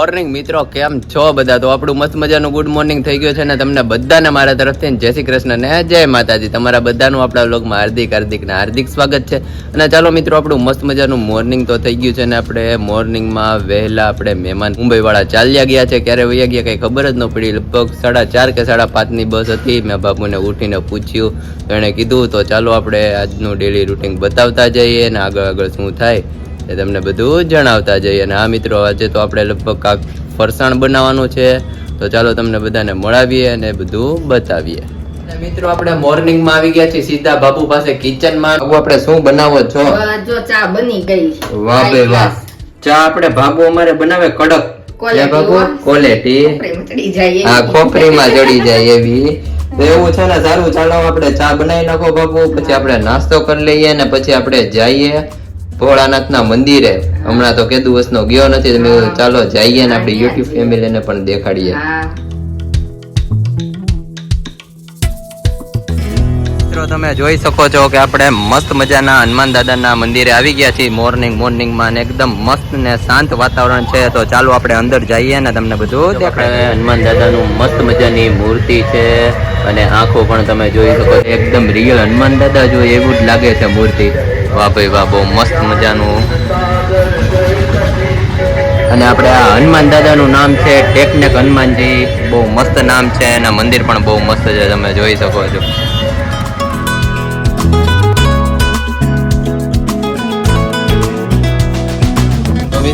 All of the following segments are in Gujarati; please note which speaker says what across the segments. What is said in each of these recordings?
Speaker 1: મોર્નિંગ મિત્રો, કેમ છો બધા? તો આપણું મસ્ત મજાનું ગુડ મોર્નિંગ થઈ ગયું છે ને તમને બધાને મારા તરફથી જય શ્રી કૃષ્ણ ને જય માતાજી. તમારા બધાનું આપણા વ્લોગમાં હાર્દિક હાર્દિક ને હાર્દિક સ્વાગત છે. અને ચાલો મિત્રો, આપણું મસ્ત મજાનું મોર્નિંગ તો થઈ ગયું છે ને આપણે મોર્નિંગમાં વહેલા આપણે મહેમાન મુંબઈ વાળા ચાલ્યા ગયા છે. ક્યારે વયા ગયા કઈ ખબર જ ન પડી. લગભગ સાડા ચાર કે સાડા પાંચની બસ હતી. મેં બાપુને ઉઠીને પૂછ્યું. એણે કીધું, તો ચાલો આપણે આજનું ડેલી રૂટિન બતાવતા જઈએ અને આગળ આગળ શું થાય. એ તમને બધું જણાવતા જઈએ. અને આ મિત્રો આજે તો આપણે લગભગ કાંક ફરસાણ બનાવવાનું છે. તો ચાલો તમને બધાને મળાવીએ અને બધું બતાવીએ. મિત્રો આપણે મોર્નિંગમાં આવી ગયા છીએ સીધા બાપુ પાસે કિચનમાં. આપણે શું બનાવો છો?
Speaker 2: જો ચા બની ગઈ.
Speaker 1: વાહ બે વાહ. ચા આપણે ભાગો અમારે બનાવે કડક. હે ક્વોલિટી
Speaker 2: ચડી
Speaker 1: આ ખોપરીમાં જડી જાય એવી. એવું છે ને સારું ચાલો આપણે ચા બનાવી નાખો બાપુ. પછી આપણે નાસ્તો કરી લઈએ ને પછી આપણે જઈએ. ભોળાનાથના મંદિરે. હમણાં તો કે દિવસનો ગયો નથી તમે ચાલો જઈએ ને આપણી યુટ્યુબ ફેમિલીને પણ દેખાડીએ. મિત્રો તમે જોઈ શકો છો કે આપણે મસ્ત મજાના હનુમાન દાદાના મંદિરે આવી ગયા છીએ. મોર્નિંગ મોર્નિંગમાં ને એકદમ મસ્ત ને શાંત વાતાવરણ છે. તો ચાલો આપણે અંદર જઈએ ને તમને બધું દેખાડે હનુમાન દાદાનું મસ્ત મજાની મૂર્તિ છે અને આંખો પણ તમે જોઈ શકો એકદમ રિયલ હનુમાન દાદા જો એવું જ લાગે છે મૂર્તિ. વાહ ભાઈ વાહ, બહુ મસ્ત મજાનું. અને આપણે આ હનુમાન દાદાનું નામ છે, ટેકનેક હનુમાનજી. બહુ મસ્ત નામ છે, અને મંદિર પણ બહુ મસ્ત છે, તમે જોઈ શકો છો.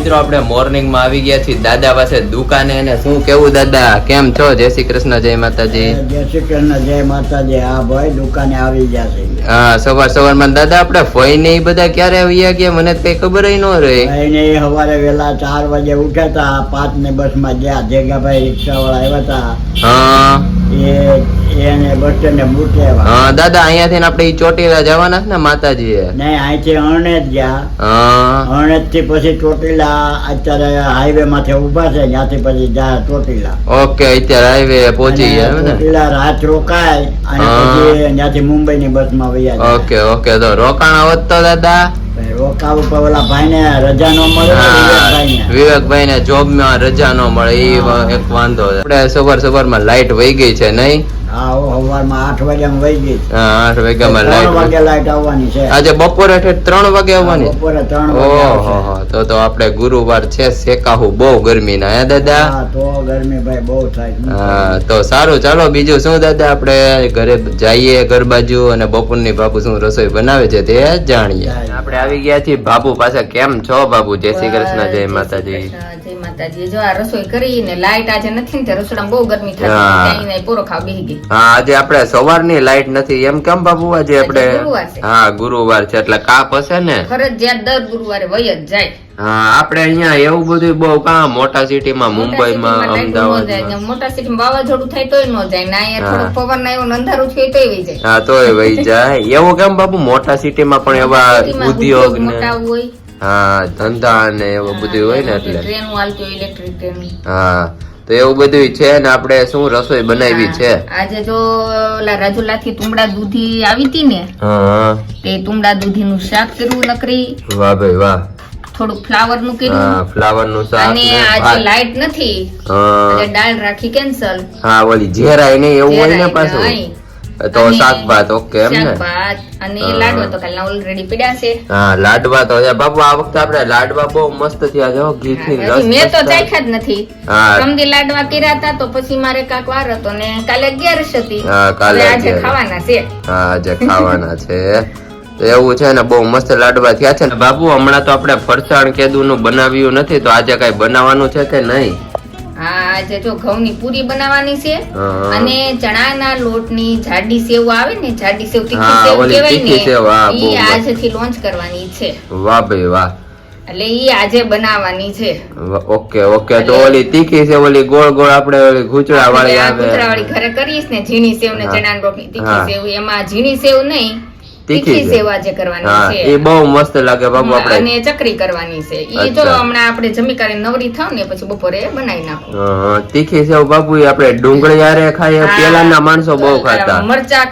Speaker 1: મિત્રો આપણે મોર્નિંગમાં આવી ગયા છીએ. દાદા પાસે દુકાને અને શું કેવું દાદા? કેમ છો? જય શ્રી કૃષ્ણ જય માતાજી.
Speaker 3: જય શ્રી કૃષ્ણ જય માતાજી. હા ભાઈ દુકાને આવી ગયા છે.
Speaker 1: હા સવાર સવારમાં દાદા આપણે ફોઈ ને બધા ક્યારે આવ્યા ગયા? મને કઈ ખબર ન રહી.
Speaker 3: ભાઈને સવારે વેલા ચાર વાગે ઉઠ્યા હતા પાંચ ને બસમાં ગયા. જેગાભાઈ રિક્ષા વાળા આવ્યા હતા
Speaker 1: હા
Speaker 3: એ એને બસ સ્ટેન્ડે મૂક્યા
Speaker 1: હા દાદા અહીંયાથી ને આપણે ચોટીલા જવાના છે ને માતાજી
Speaker 3: ને અહીંથી અણેજ ગયા. અણેજથી પછી ચોટીલા અત્યારે હાઈવે માથે ઊભા છે ત્યાંથી પછી જાય ચોટીલા.
Speaker 1: ઓકે અત્યારે હાઈવે પહોંચી ગયા
Speaker 3: ચોટીલા રાત રોકાય અને. પછી ત્યાંથી મુંબઈ ની બસમાં વૈયા
Speaker 1: ઓકે ઓકે તો રોકાણ આવત તો દાદા?
Speaker 3: ભાઈ ઓલા ભાઈ ને રજા નો મળે
Speaker 1: વિવેકભાઈ ને જોબમાં રજા ન મળે એ એક વાંધો આપડે સવાર સવારમાં લાઈટ વહી ગઈ છે નહીં? આજે બપોરે ત્રણ વાગે આવવાની?
Speaker 3: બપોરે ત્રણ વાગે
Speaker 1: ઓહો તો તો આપણે ગુરુવાર છે શેકાહુ બહુ ગરમી ના હે દાદા?
Speaker 3: તો ગરમી ભાઈ બહુ થાય.
Speaker 1: હા તો સારું ચાલો બીજું શું દાદા આપણે ઘરે જઈએ ઘર બાજુ અને બપોરની બાપુ શું રસોઈ બનાવે છે તે જાણીએ. આપણે આવી ગયા છીએ બાપુ પાસે કેમ છો બાપુ જય શ્રી કૃષ્ણ જય માતાજી.
Speaker 2: માતાજી. જો આ રસોઈ કરી ને લાઈટ આજે નથી ને રસોડામાં બહુ ગરમી થતી. ક્યાંય પૂરો ખાવ બેહી ગઈ.
Speaker 1: હા આજે આપણે સવારની લાઈટ નથી. એમ કેમ બાબુ આજે આપણે. હા ગુરુવાર છે. એટલે કાપ હશે ને?
Speaker 2: ફરજિયાત દર ગુરુવારે વય જ જાય.
Speaker 1: હા આપણે અહીંયા એવું બધું બહુ કા મોટા સિટીમાં મુંબઈમાં
Speaker 2: ન જાય. મોટા સિટીમાં વાવાઝોડું થાય તોય ન જાય. ના અહીંયા થોડો પવન આવ્યો ને અંધારું થયું તોય વહી જાય.
Speaker 1: હા તોય વહી જાય. એવું કેમ બાબુ મોટા સિટીમાં પણ એવા ઉદ્યોગ ને
Speaker 2: મોટા હોય.
Speaker 1: હા ધંધા ને એવું બધું હોય ને એટલે
Speaker 2: ટ્રેન હાલતી હોય ઇલેક્ટ્રિક ટ્રેન
Speaker 1: હા તો એવું બધું છે ને આપણે શું રસોઈ બનાવી છે?
Speaker 2: આજે જો રાજુલા થી તુમડા દૂધી આવી હતી ને તે તુમડા દૂધી નું શાક કર્યું નકરી.
Speaker 1: વાહ ભાઈ વાહ.
Speaker 2: થોડું
Speaker 1: ફ્લાવરનું
Speaker 2: કર્યું.
Speaker 1: ફ્લાવરનું શાક
Speaker 2: અને આજે લાઈટ નથી. એટલે દાળ રાખી કેન્સલ.
Speaker 1: હા ઓલી ઝેરાય નહીં એવું હોય ને પાછું. તો
Speaker 2: અને
Speaker 1: શાક ભાત ઓકે એમ ને?
Speaker 2: અને લાડવા તો કાલના ઓલરેડી પડ્યા છે.
Speaker 1: હા લાડવા તો બાપુ આ વખતે આપણે લાડવા બહુ મસ્ત થયા છે ઘી
Speaker 2: થી
Speaker 1: રસ
Speaker 2: મેં તો ચાખ્યા જ નથી. સમજી લાડવા કર્યા હતા તો પછી મારે કાક વાર હતો ને કાલે અગિયારસ હતી.
Speaker 1: હા, કાલે
Speaker 2: આજે ખાવાના છે.
Speaker 1: હા આજે ખાવાના છે. તો એવું છે ને બહુ મસ્ત લાડવા થયા છે ને. બાબુ હમણાં તો આપણે ફરસાણ કેદું નું બનાવ્યું નથી તો આજે કઈ બનાવવાનું છે કે નહીં?
Speaker 2: આજે જો ઘઉંની પૂરી બનાવવાની છે. અને ચણાના લોટની જાડી સેવ આવે ને જાડી સેવ તીખી સેવ કહેવાય ને
Speaker 1: એ.
Speaker 2: આજથી લોન્ચ કરવાની છે
Speaker 1: વાહ ભાઈ વાહ
Speaker 2: એટલે ઈ આજે બનાવવાની છે
Speaker 1: ઓકે ઓકે તો ઓલી તીખી સેવ ઓલી ગોળ ગોળ આપણે ઓલી ગુચડા વાળી આવે
Speaker 2: કૂતરાવાળી ઘરે કરીશ ને ઝીણી સેવ ને. ચણાના લોટની તીખી સેવ એમાં ઝીણી સેવ નહીં
Speaker 1: તીખી સેવા.
Speaker 2: સેવ કરવાની છે.
Speaker 1: એ બહુ મસ્ત લાગે બાબુ આપણે.
Speaker 2: અને ચકરી કરવાની છે. એ
Speaker 1: તો
Speaker 2: હમણાં આપણે જમી કરીને નવરી થાવ ને પછી બપોરે બનાવી નાખો.
Speaker 1: હા, તીખી સેવ બાપુ ઈ આપણે ડુંગળી હારે ખાઈએ પેલાના માણસો બહુ ખાતા.
Speaker 2: મરચા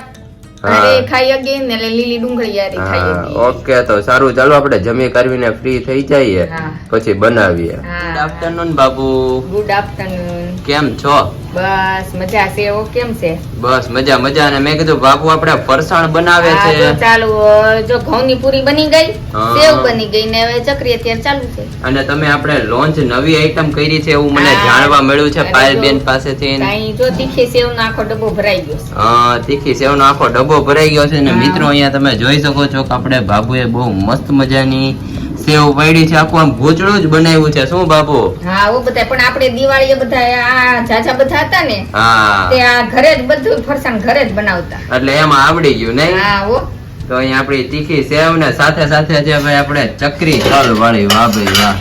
Speaker 1: હા.
Speaker 2: ખાઈ અગી ને એટલે લીલી ડુંગળી યારે ખાઈ
Speaker 1: ઓકે તો સારું ચાલો આપણે જમી કરવીને ફ્રી થઈ જઈએ. પછી બનાવીએ. Good afternoon Babu
Speaker 2: good afternoon
Speaker 1: કેમ છો?
Speaker 2: બસ મજા છે? ઓ કેમ છે?
Speaker 1: બસ મજા મજા. અને મેં કીધું બાપુ આપણે ફરસાણ બનાવે છે.
Speaker 2: ચાલુ જો ઘઉંની પૂરી બની ગઈ સેવ બની ગઈ ને હવે ચકરી અત્યારે ચાલુ છે.
Speaker 1: અને તમે આપણે લોન્ચ નવી આઈટમ કરી છે એવું મને જાણવા મળ્યું છે
Speaker 2: પાયલ
Speaker 1: પાયલબેન પાસેથી.
Speaker 2: કાંઈ જો તીખી સેવ નો આખો ડબ્બો ભરાઈ ગયો છે.
Speaker 1: હા તીખી સેવનો આખો ડબ્બો ભરાઈ ગયો છે. અને મિત્રો અહીંયા તમે જોઈ શકો છો કે આપણે બાબુએ બહુ મસ્ત મજાની સેવ પાડી છે આખું આમ ભૂચડું જ બનાવ્યું છે. શું બાપુ?
Speaker 2: હા ઓ બધા પણ આપણે દિવાળીએ બધા આ જાજા બધા હતા ને
Speaker 1: હા.
Speaker 2: તે આ ઘરે જ બધું ફરસાણ ઘરે જ બનાવતા.
Speaker 1: એટલે એમાં આવડી ગયું નહીં?
Speaker 2: હા ઓ
Speaker 1: તો અહીં આપણી તીખી સેવ ને સાથે સાથે છે ભાઈ આપણે ચકરી તલ વાળી વાહ ભાઈ વાહ.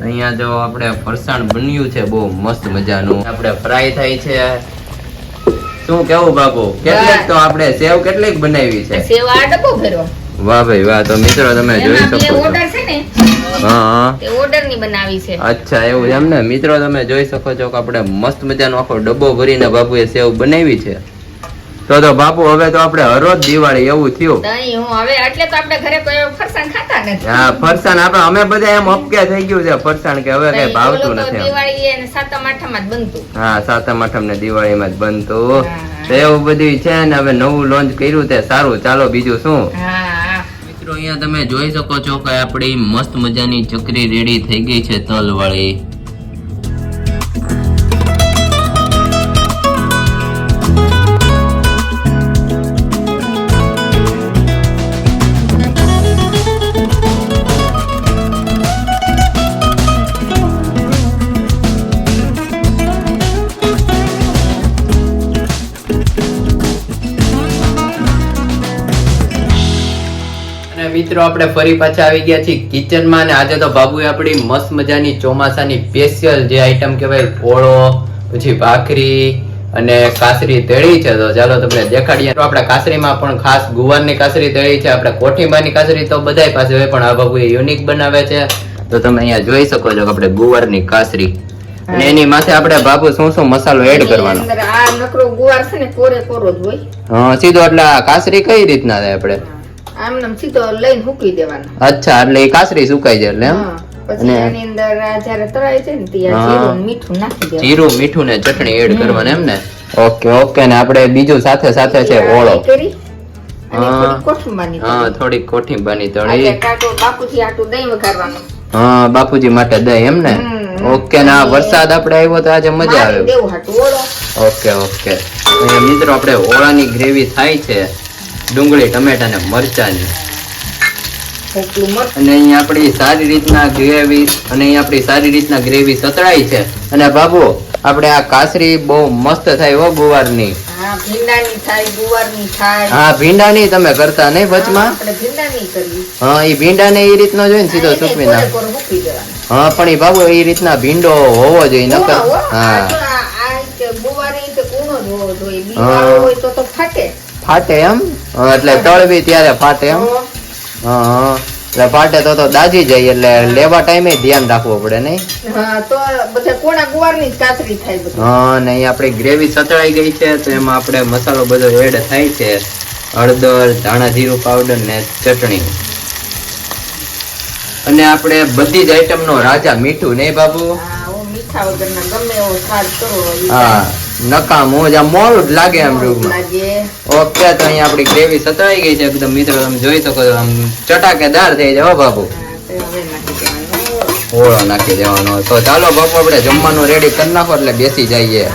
Speaker 1: અહીંયા જો આપણે ફરસાણ બન્યું છે બહુ મસ્ત મજાનું. આપણે ફ્રાય થાય છે. શું કેવું બાપુ? કેટલીક તો આપણે સેવ કેટલીક બનાવી છે?
Speaker 2: સેવ આ ડબ્બો ભર્યો.
Speaker 1: વાહ ભાઈ વાહ. તો મિત્રો તમે જોઈ શકો છો.
Speaker 2: ઓર્ડર છે ને
Speaker 1: હા
Speaker 2: તે ઓર્ડરની બનાવી છે.
Speaker 1: અચ્છા એવું એમ ને? મિત્રો તમે જોઈ શકો છો કે આપણે મસ્ત મજાનો આખો ડબ્બો ભરીને બાપુએ સેવ બનાવી છે. તો તો બાપુ હવે તો આપણે હરોજ દિવાળી એવું થયું.
Speaker 2: નહીં હું હવે એટલે તો આપણે ઘરે કોઈ ફરસાણ ખાતા નથી.
Speaker 1: હા ફરસાણ આપણે અમે બધા એમ અપકે થઈ ગયું છે ફરસાણ કે હવે કઈ ભાવતું નથી.
Speaker 2: દિવાળી અને સાતમ આઠમ જ બનતું.
Speaker 1: હા સાતમ આઠમ ને દિવાળીમાં જ બનતું. તો એવું બધું છે ને હવે નવું લોન્ચ કર્યું તે સારું. ચાલો બીજું શું?
Speaker 2: હા.
Speaker 1: મિત્રો, અહીંયા તમે જોઈ શકો છો કે આપણી મસ્ત મજાની ચકરી રેડી થઈ ગઈ છે તલ મિત્રો આપણે ફરી પાછા આવી ગયા છીએ કિચનમાં અને આજે તો બાબુએ આપણી મસ્ત મજાની ચોમાસાની સ્પેશિયલ જે આઈટમ કહેવાય ઓળો પછી ભાખરી અને કાસરી તળી છે. તો ચાલો તમને દેખાડીએ. તો આપણે કાસરીમાં પણ ખાસ ગુવારની કાસરી તળી છે. આપણે કોઠીંબાની કાસરી તો બધાય પાસે હોય પણ આ બાબુ યુનિક બનાવે છે. તો તમે અહીંયા જોઈ શકો છો કે આપણે ગુવારની કાસરી. અને એની માથે આપણે બાબુ શું શું મસાલો એડ કરવાનો?
Speaker 2: આ નકરો ગુવાર છે ને કોરે કોરો જ હોય.
Speaker 1: હા સીધો એટલે આ કાસરી કઈ રીતના થાય આપણે?
Speaker 2: આમ નામ સીધો લઈને મૂકી દેવાનો.
Speaker 1: અચ્છા એટલે એ કાસરી સુકાઈ જાય એટલે એમ.
Speaker 2: પછી એની અંદર જ્યારે તળાય છે ને ત્યાં જીરું મીઠું નાખી દેવાનું.
Speaker 1: જીરું મીઠું ને ચટણી એડ કરવાનું એમ ને? ઓકે ઓકે ને આપણે બીજું સાથે સાથે છે ઓળો. હા.
Speaker 2: થોડી
Speaker 1: કોઠીંબાની તળી.
Speaker 2: બાપુજી આટું દહીં વઘારવાનું.
Speaker 1: હા બાપુજી માટે દહીં એમ ને? ઓકે ને આ વરસાદ આપણે આવ્યો તો આજે મજા આવે. Okay okay. મિત્રો આપણે ઓળાની ગ્રેવી થાય છે. ડુંગળી ટમેટા ને મરચાની અને અહીંયા આપણી સારી રીતના ગ્રેવી અને અહીંયા આપણી સારી રીતના ગ્રેવી સતળાઈ છે. અને બાબુ આપણે આ કાસરી બહુ મસ્ત થાય હો ગુવારની.
Speaker 2: હા ભીંડાની
Speaker 1: ભીંડાની તમે કરતા નહીં વચમાં?
Speaker 2: ભીંડાની
Speaker 1: હા એ ભીંડા ને એ રીતનો જોઈને સીધો સૂકવી. હા પણ એ બાબુ એ રીતના ભીંડો હોવો જોઈએ નકર
Speaker 2: હા. ફાટે.
Speaker 1: એમ? એટલે તળવી ત્યારે ફાટે એમ. હા એટલે ફાટે તો તો દાજી જાય એટલે લેવા ટાઈમે ધ્યાન રાખવું પડે નહીં?
Speaker 2: હા, તો બધા કોણા ગુવારની કાતરી થાય બધી.
Speaker 1: હા ને અહીં આપણી ગ્રેવી સતળાઈ ગઈ છે તો એમાં આપણે મસાલો બધો એડ થાય છે. હળદર ધાણા જીરું પાવડર ને ચટણી. અને આપણે બધી જ આઈટમ નો રાજા મીઠું નહીં બાબુ?
Speaker 2: હા, મીઠા વગરના ગમે એવો સ્વાદ કરો
Speaker 1: હા. નકામું જ આ મોડું જ લાગે આમ
Speaker 2: લાગે.
Speaker 1: ઓકે તો અહીંયા આપણી ગ્રેવી સતરાઈ ગઈ છે. એકદમ મિત્રો તમે જોઈ શકો છો આમ ચટાકેદાર થઈ જાય હો બાપુ. ઓળો નાખી દેવાનો. તો ચાલો બાપુ આપણે જમવાનું રેડી કરી નાખો એટલે બેસી જઈએ.